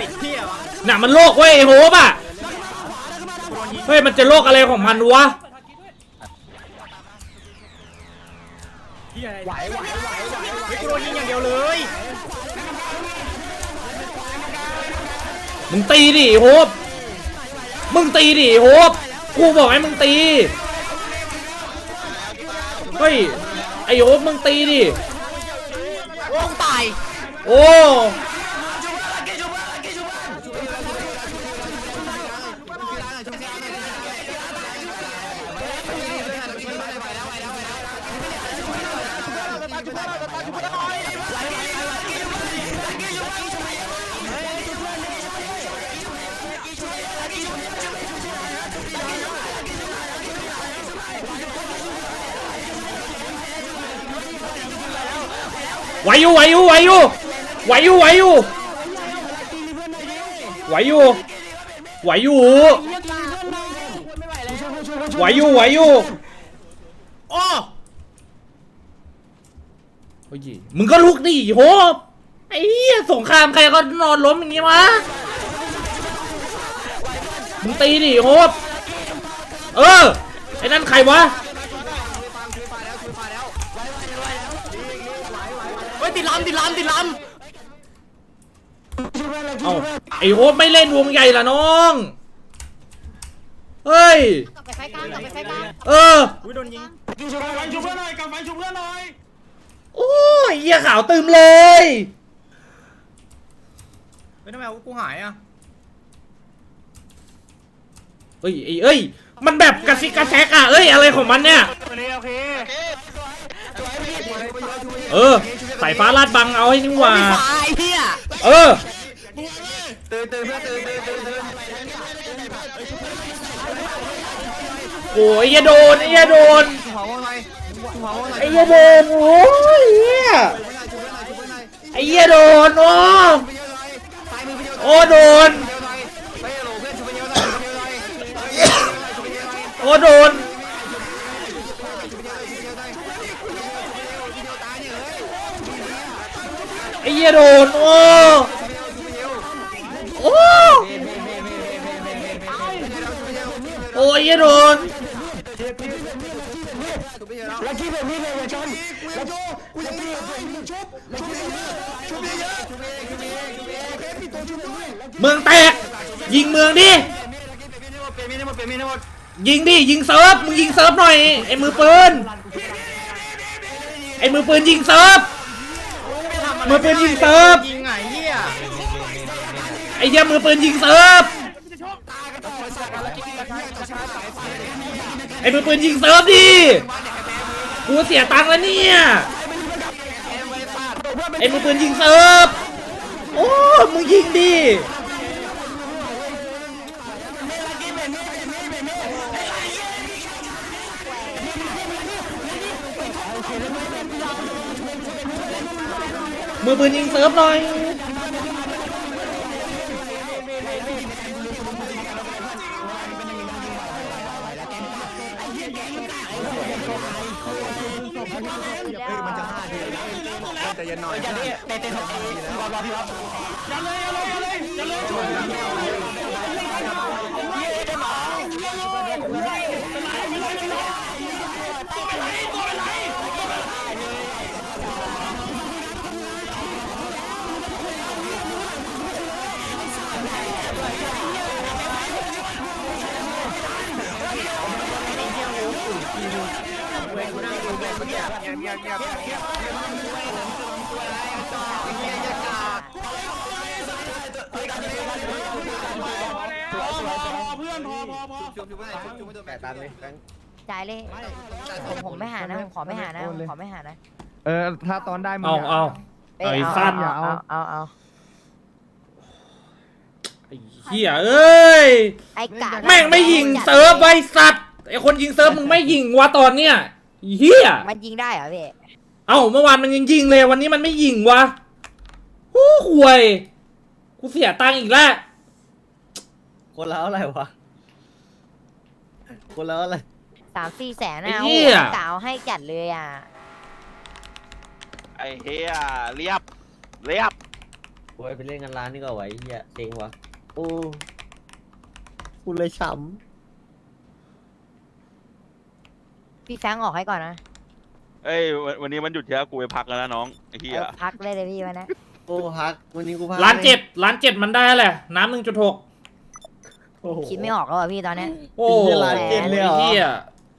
ติดเที่ยวะหนังมันโลกเว้ยไอ้โฮปอะเฮ้ยมันจะโลกอะไรของมันวะไหวไหวไหวไหวไหวกูโดนยิงอย่างเดียวเลยมึงตีดิโฮปมึงตีดิโฮปกูบอกให้มึงตีเฮ้ยไอโฮปมึงตีดิโอ้ตายโอ้ ไหวอยู่ไหวอยู่ไหวอยู่ไหวอยู่ไหวอยู่ไหวอยู่ไหวอยู่ไหวอยู่ไหวอยู่โอ้เฮ้ยมึงก็ลุกดิโหไอ้เหี้ยสงครามใครก็นอนล้มอย่างงี้วะ มึงตีดิโหเออ ไอ้นั่นใครวะ เฮ้ยติดลำติดลำติดลเอ้า ไอ้โหไม่เล่นวงใหญ่ละน้อง เฮ้ย กลับไปไฟกลางกลับไปไฟกลางเออำอุ้ยโดนยิงำไฟชุบเพื่อนหน่อยกลับไฟชุบเพื่อนหน่อยโอ้ยเหี้ยขาวตืมเลย เฮ้ยทำไมกูหายอะ เอ้ยไอ้เอ้ย มันแบบกระซิกกระแซกอะเอ้ยอะไรของมันเนี่ยโอเคเออสายฟ้าลาดบังเอาให้นี่หว่า ตายเฮียเออ ตื่นตื่นเพื่อนตื่นตื่นตื่นตื่นโอ้ยอย่าโดนไอ้อย่าโดนหัววงหน่อยหัววงหน่อยไอ้อย่าโดนโอ้ยเหี้ยไอ้เหี้ยโดนโอ้ซ้ายมือไปเยอะโอ้โดน โอ้โดนไอ้เหี้ยโดนโอ้โอ้โอ้ยอย่าโดนแล้วที่แบบนี้เลยอย่าชนแล้วโจกูยังไม่ชุบชุบชุบเยอะชุบเยอะชุบเองชุบเองชุบเองเปิดตัวชุบด้วยเมืองแตกยิงเมืองดิเปลี่ยนมีดให้หมดเปลี่ยนมีดหมด ยิงดิยิงเซิร์ฟมึงยิงเซิร์ฟหน่อยไอ้มือปืนไอ้มือปืนยิงเซิร์ฟ มือปืนยิงเซิร์ฟ ยิงไงเฮียไอ้เหี้ยมือปืนยิงเซิร์ฟไอ้มือปืนยิงเซิร์ฟดิกูเสียตังค์แล้วเนี่ยไอ้มือปืนยิงเซิร์ฟโอ้มึงยิงดิ มือปืนยิงเซิร์ฟหน่อยมันจะห้าทีแล้วแต่ยันหน่อยเตะเตะสองทีรอรอพี่ครับอย่าเลยอย่าเลยอย่าเลยอย่าเลย จ่ายเลยผมผมไม่หานะผมขอไม่หานะผมขอไม่หานะเออถ้าตอนได้มึงเอาย่เอา เอ้ยไอ้เอาสั้น เอาเอาเอาเอาไอ้เฮียเอ้ย ไอ้กะแม่งไม่ยิงเซิร์ฟไว้สัตว์ ไอคนยิงเซิร์ฟมึงไม่ยิงวะตอนเนี้ยเฮียมันยิงได้เหรอพี่เอ้าเมื่อวานมันยังยิงเลยวันนี้มันไม่ยิงวะหู้ห่วยกูเสียตังค์อีกแล้วคนละอะไรวะ คนละอะไร สามสี่แสนไอ้นะเหี้โอ้ยโหกาวให้จัดเลยอะ ไอ้เฮียเรียบ เรียบโอ้ยไปเล่นกันร้านนี่ก็ไหวเฮียเซ็งวะโอ้กูเลยช้ พี่แฟงออกให้ก่อนนะเอ้ยวันวันนี้มันหยุดเยอะกูไปพักแล้วนะน้องไอ้เฮียเออพักเลยเลยพี่วันนะำโอ้พักวันนี้กูพักล้านเจ็ดล้านเจ็ดมันได้แหละน้ำหนึ่งจุดหกโอ้โห คิดไม่ออกแล้วอะพี่ตอนเนี้ย โอ้เป็นล้านเจ็ดเลยเหรอ ไอ้ย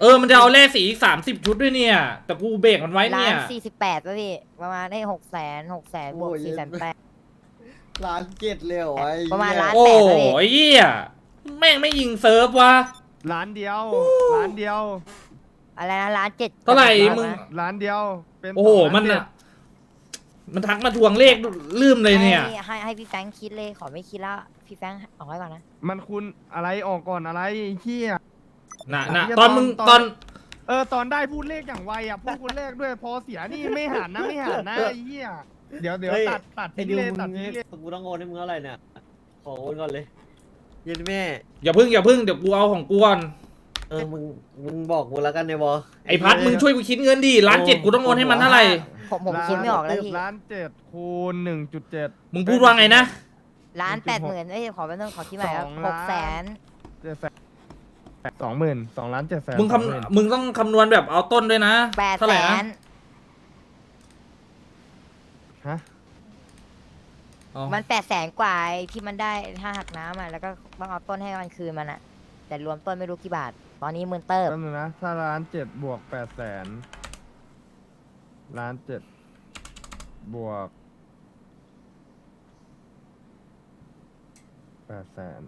เออมันจะเอาแร่สีอีกสามสิบชุดด้วยเนี่ย แต่กูเบรกมันไว้ล้าเนี่ย นสี่สิบแปดป่ะพี่ ประมาณได้หกแสนหกแสนบวกสี่แสนแปดล้านเจ็ดเลยเหรอไอ้เหี้ยประมาณล้าน โอ้ยเหี้ยแม่งไม่ยิงเซิร์ฟวะ ร้านเดียว ร้านเดียว อะไรนะล้านเจ็ดเท่าไหร่กับมึงนะร้านเดียว เป็นโอ้โหสงร้ามันเจ็อะดมันทักมาทวงเลขลืมเลยเนี่ย ให้ให้ให้พี่แฟงคิดเลยขอไม่คิดแล้วพี่แฟงออกไว้ก่อนนะ มันคุณอะไรออกก่อนอะไรไอ้เฮียนะนะเหี้ยตอนมึงตอนตอน เออตอนได้พูดเลขอย่างไวอะพูดคนเลขด้วยพอเสียนี่ไม่หันนะไม่หันนะไอ้เฮียเดี๋ยวเดี๋ยวเฮ้ย ตัดตัดไอ้ทิ้งดิวเลยมึตัดงทิ้งเลยกูต้องโอนให้มึงเท่าไหร่เนี่ย ขอโอนก่อนเลย เย็นแม่อย่าพึ่งอย่าพึ่งเดี๋ยวกูเอาของกูก่อน เออมึงมึงบอกกูแล้วกันในบอไอ้พัดมึงช่วยกูคิดเงินดิล้านเจ็ดกูต้องโอนให้มันเท่าไหร่ผมผมคิดไม่ออกแล้วพี่ร้านเจ็ดคูณหนึ่งจุดเจ็ดมึงพูดว่าไงนะล้านแปดหมื่นเอ้ยขอแป๊บนึงขอคิดใหม่ครับสองหล้านกแสนเจ็ดแสนสองหมื่นสองล้านเจ็ดแสนมึงสอหนคำมึงต้องคำนวณแบบเอาต้นด้วยนะแปดเท่าแสไหร่นะนฮะอ๋อมันแปดแสนกว่าไอ้ที่มันได้ถ้าหักน้ำอะแล้วก็ต้องเอาต้นให้มันคืนมันอะ แต่รวมต้นไม่รู้กี่บาท ตอนนี้หมื่นเติบแป๊บนึงนะ ถ้าร้านเจ็ดบวกแปดแสนร้านเจ็ดบวกแปดแสน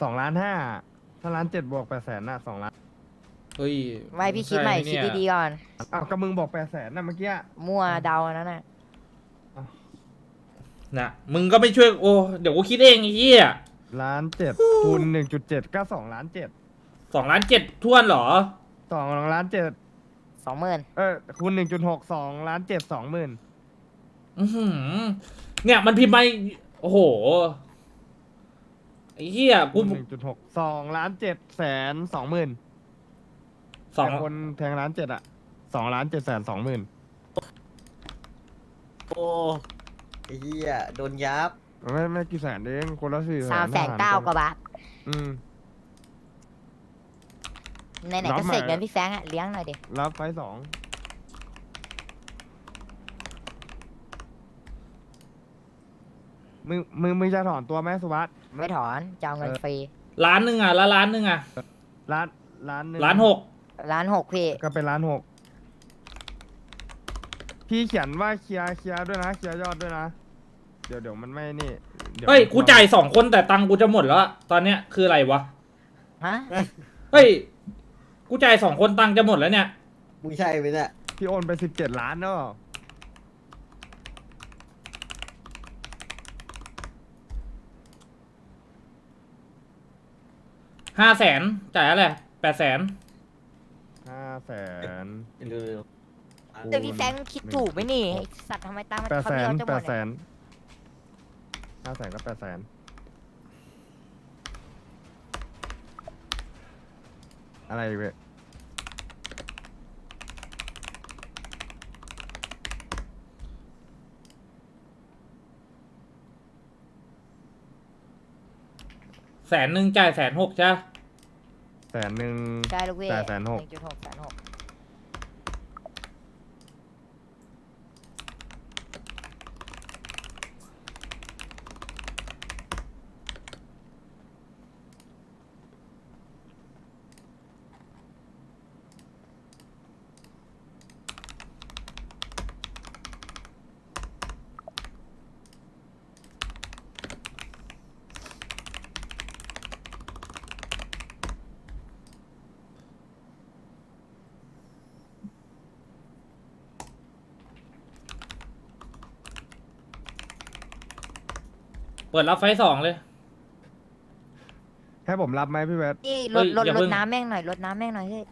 สองล้านห้าถ้าร้านเจ็ดบวกแปดแสนน่ะสองล้านเฮ้ยไว้พี่คิดใหม่คิดดีๆก่อน อ้าวก็มึงบอกแปดแสนน่ะเมื่อกี้ มั่วเดาอันนั้นน่ะๆนะมึงก็ไม่ช่วยโอ้เดี๋ยวกูคิดเองไอ้เหี้ย ล้านเจ็ดคูณหนึ่งจุดเจ็ดก็สองล้านเจ็ดสองล้านเจ็ดท้วนเหรอ สองล้านเจ็ดสองหมื่นเออคูณหนึ่งจุดหกสองล้านเจ็ดสองหมื่นอือหือ เนี่ยมันพิมพ์มาโอ้โหไอ้เหี้ยกูหนึ่งจุดหกสองล้านเจ็ดแสนสองหมื่นสองแต่คนแทงล้านเจ็ดอะสองล้านเจ็ดแสนสองหมื่นโอ้ไอ้เหี้ยโดนยับ ไม่ไม่กี่แสนเองคนละสี่สามแสนเก้ากว่าบาทอืม ไหนรัๆบก็มาเสกเงินพี่แฟงอะเลี้ยงหน่อยดิรับไฟสอง มึงมึงมึงจะถอนตัวไหมสุวัสด์ไม่ถอนจะเอาเงินฟรีล้านหนึ่งอะละล้านหนึ่งอะล้านล้านหนึ่งล้านหกล้านหกพี่ก็เป็นล้านหกพี่เขียนว่าเคลียร์เคลียร์ด้วยนะเคลียร์ยอดด้วยนะ เดี๋ยวเดี๋ยวมันไม่นี่ดี๋วเฮ้ยกูจ่ายสองคนแต่ตังค์กูจะหมดแล้วอะตอนเนี้ยคืออะไรวะฮะเฮ้ยกูจ่ายสองคนตังค์จะหมดแล้วเนี่ย มึงใช่ไหมเนี่ยพี่โอนไปสิบเจ็ดล้านเนาะห้าแสนจ่ายอะไรแปดแสนห้าแสน เร็วแต่พี่แฟงคิดถูกไหมนี่ไอ้สัตว์ทำไมตังค์มันแปดเขาแสเดียนวจะหแปมดดแสเนี่ยน ห้าแสนก็แปดแสนอะไรเว้ยแสนหนึ่งจ่ายแสนหกใช่ปะแสนหนึ่งใช่ลูกพี่จ่ายแสนหก นึ่งจุดหกแสนหก ปิดรับไฟสองเลย ให้ผมรับไหมพี่เวทนี่รเฮ้ถยรถอย่ารเพิ่ถงน้ำแม่งหน่อยรถน้ำแม่งหน่อยเฮ้ย